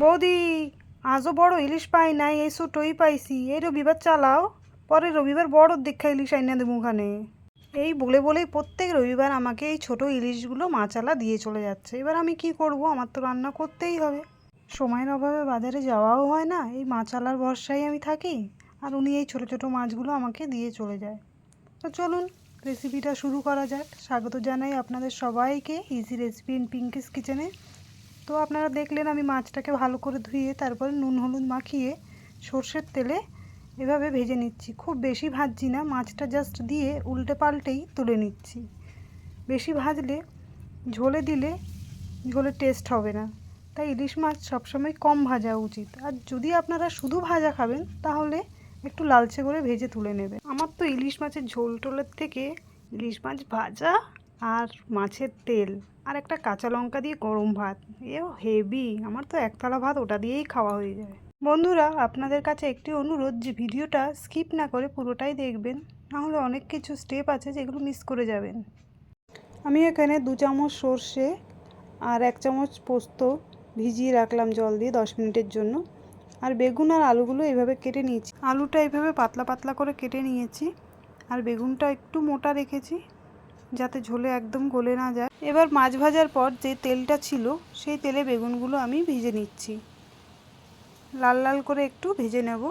বৌদি, আজও বড় ইলিশ পাই নাই, এই ছোটই পাইছি। এই রবিবার চালাও পরে রবিবার বড় দেখা ইলিশ আইনা দেবো ওখানে। এই বলে বলেই প্রত্যেক রবিবার আমাকে এই ছোট ইলিশগুলো মাচালা দিয়ে চলে যাচ্ছে। এবার আমি কি করব? আমার তো রান্না করতেই হবে। সময়ের অভাবে বাজারে যাওয়াও হয় না। এই মাচালার ভরসায় আমি থাকি, আর উনি এই ছোট ছোট মাছগুলো আমাকে দিয়ে চলে যায়। তো চলুন রেসিপিটা শুরু করা যাক। স্বাগত জানাই আপনাদের সবাইকে ইজি রেসিপি ইন পিঙ্কিস কিচেনে তো আপনারা দেখলেন আমি মাছটাকে ভালো করে ধুয়ে তারপরে নুন হলুদ মাখিয়ে সর্ষের তেলে এভাবে ভেজে নিচ্ছি। খুব বেশি ভাজছি না, মাছটা জাস্ট দিয়ে উল্টে পাল্টেই তুলে নিচ্ছি। বেশি ভাজলে ঝোলে দিলে ঝোলে টেস্ট হবে না। তাই ইলিশ মাছ সবসময় কম ভাজা উচিত। আর যদি আপনারা শুধু ভাজা খাবেন, তাহলে একটু লালচে করে ভেজে তুলে নেবে আমার তো ইলিশ মাছের ঝোল টোলের থেকে ইলিশ মাছ ভাজা আর মাছের তেল আর একটা কাঁচা লঙ্কা দিয়ে গরম ভাত। এও হেভি, আমার তো একতলা ভাত ওটা দিয়েই খাওয়া হয়ে যায় বন্ধুরা, আপনাদের কাছে একটি অনুরোধ, যে ভিডিওটা স্কিপ না করে পুরোটাই দেখবেন নাহলে অনেক কিছু স্টেপ আছে যেগুলো মিস করে যাবেন। আমি এখানে দু চামচ সর্ষে আর এক চামচ পোস্ত ভিজিয়ে রাখলাম জল দিয়ে দশ মিনিটের জন্য। আর বেগুন আর আলুগুলো এভাবে কেটে নিয়েছি। আলুটা এভাবে পাতলা পাতলা করে কেটে নিয়েছি। আর বেগুনটা একটু মোটা রেখেছি। যাতে ঝোলে একদম গলে না যায়। এবার মাছ ভাজার পর যে তেলটা ছিল, সেই তেলে বেগুনগুলো আমি ভেজে নিচ্ছি। লাল লাল করে একটু ভেজে নেব।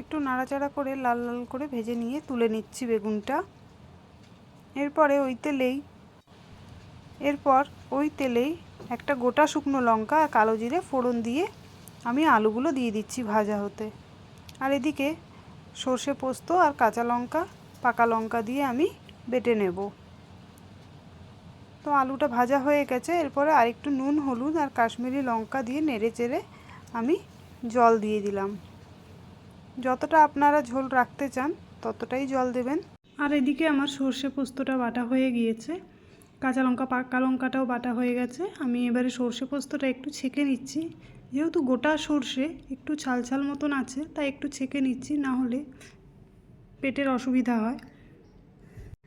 একটু নাড়াচাড়া করে লাল লাল করে ভেজে নিয়ে তুলে নিচ্ছি বেগুনটা। এরপরে ওই তেলেই, এরপর ওই তেলেই একটা গোটা শুকনো লঙ্কা আর কালো জিরে ফোড়ন দিয়ে আমি আলুগুলো দিয়ে দিচ্ছি ভাজা হতে। আর এদিকে সর্ষে পোস্ত আর কাঁচা লঙ্কা, পাকা লঙ্কা দিয়ে আমি বেটে নেব। তো আলুটা ভাজা হয়ে গেছে, এরপরে আরেকটু নুন, হলুদ আর কাশ্মীরি লঙ্কা দিয়ে নেড়ে চেড়ে আমি জল দিয়ে দিলাম। যতটা আপনারা ঝোল রাখতে চান, ততটাই জল দেবেন। আর এদিকে আমার সর্ষে পোস্তটা বাটা হয়ে গিয়েছে। কাঁচা লঙ্কা, পাকা লঙ্কাটাও বাটা হয়ে গেছে। আমি এবারে সর্ষে পোস্তটা একটু ছেঁকে নিচ্ছি। যেহেতু গোটা সর্ষে একটু ছাল ছাল মতন আছে, তাই একটু ছেঁকে নিচ্ছি, না হলে পেটের অসুবিধা হয়।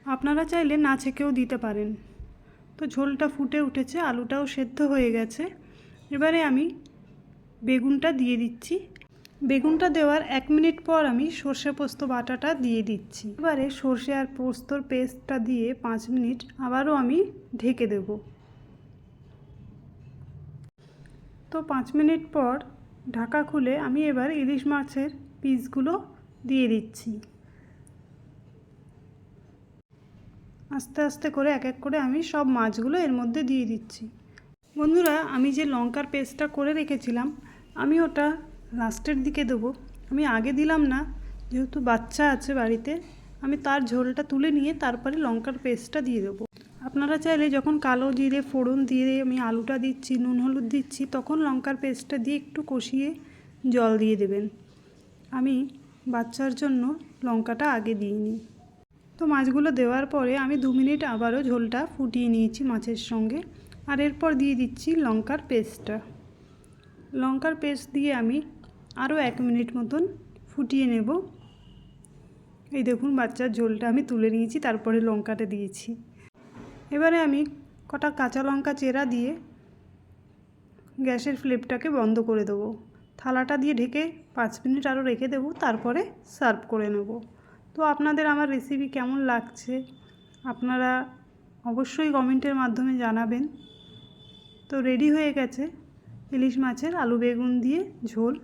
আপনারা চাইলে না ছেঁকেও দিতে পারেন। তো ঝোলটা ফুটে উঠেছে, আলুটাও সেদ্ধ হয়ে গেছে। এবারে আমি বেগুনটা দিয়ে দিচ্ছি। বেগুনটা দেওয়ার এক মিনিট পর আমি সর্ষে পোস্ত বাটাটা দিয়ে দিচ্ছি। এবারে সর্ষে আর পোস্তর পেস্টটা দিয়ে পাঁচ মিনিট আবারও আমি ঢেকে দেব। তো পাঁচ মিনিট পর ঢাকা খুলে আমি এবার ইলিশ মাছের পিসগুলো দিয়ে দিচ্ছি। আস্তে আস্তে করে এক এক করে আমি সব মাছগুলো এর মধ্যে দিয়ে দিচ্ছি। বন্ধুরা, আমি যে লঙ্কার পেস্টটা করে রেখেছিলাম, আমি ওটা লাস্টের দিকে দেবো। আমি আগে দিলাম না, যেহেতু বাচ্চা আছে বাড়িতে, আমি তার ঝোলটা তুলে নিয়ে তারপরে লঙ্কার পেস্টটা দিয়ে দেবো। আপনারা চাইলে যখন কালো জিরে, ফোড়ন দিয়ে আমি আলুটা দিচ্ছি, নুন হলুদ দিচ্ছি, তখন লঙ্কার পেস্টটা দিয়ে একটু কষিয়ে জল দিয়ে দেবেন। আমি বাচ্চার জন্য লঙ্কাটা আগে দিই দিইনি তো মাছগুলো দেওয়ার পরে আমি দু মিনিট আবারও ঝোলটা ফুটিয়ে নিয়েছি মাছের সঙ্গে। আর এরপর দিয়ে দিচ্ছি লঙ্কার পেস্টটা। লঙ্কার পেস্ট দিয়ে আমি আরও এক মিনিট মতন ফুটিয়ে নেব। এই দেখুন, বাচ্চার ঝোলটা আমি তুলে নিয়েছি, তারপরে লঙ্কাটা দিয়েছি। এবারে আমি কটা কাঁচা লঙ্কা চেরা দিয়ে গ্যাসের ফ্লেমটাকে বন্ধ করে দেবো। থালাটা দিয়ে ঢেকে পাঁচ মিনিট আরও রেখে দেবো, তারপরে সার্ভ করে নেব। তো আপনাদের আমার রেসিপি কেমন লাগছে? আপনারা অবশ্যই কমেন্টের মাধ্যমে জানাবেন। তো রেডি হয়ে গেছে ইলিশ মাছের আলু বেগুন দিয়ে ঝোল।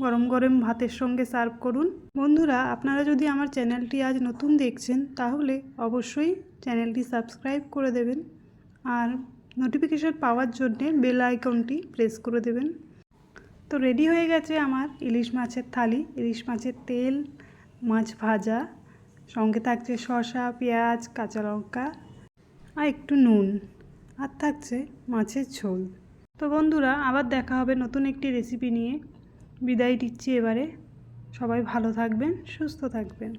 গরম গরম ভাতের সঙ্গে সার্ভ করুন। বন্ধুরা, আপনারা যদি আমার চ্যানেলটি আজ নতুন দেখছেন, তাহলে অবশ্যই চ্যানেলটি সাবস্ক্রাইব করে দেবেন আর নোটিফিকেশান পাওয়ার জন্যে বেল আইকনটি প্রেস করে দেবেন। তো রেডি হয়ে গেছে আমার ইলিশ মাছের থালি। ইলিশ মাছের তেল মাছ ভাজা, সঙ্গে থাকছে শসা, পেঁয়াজ, কাঁচা লঙ্কা আর একটু নুন আর থাকছে মাছের ঝোল। তো বন্ধুরা, আবার দেখা হবে নতুন একটি রেসিপি নিয়ে। বিদায় দিচ্ছি এবারে। সবাই ভালো থাকবেন, সুস্থ থাকবেন।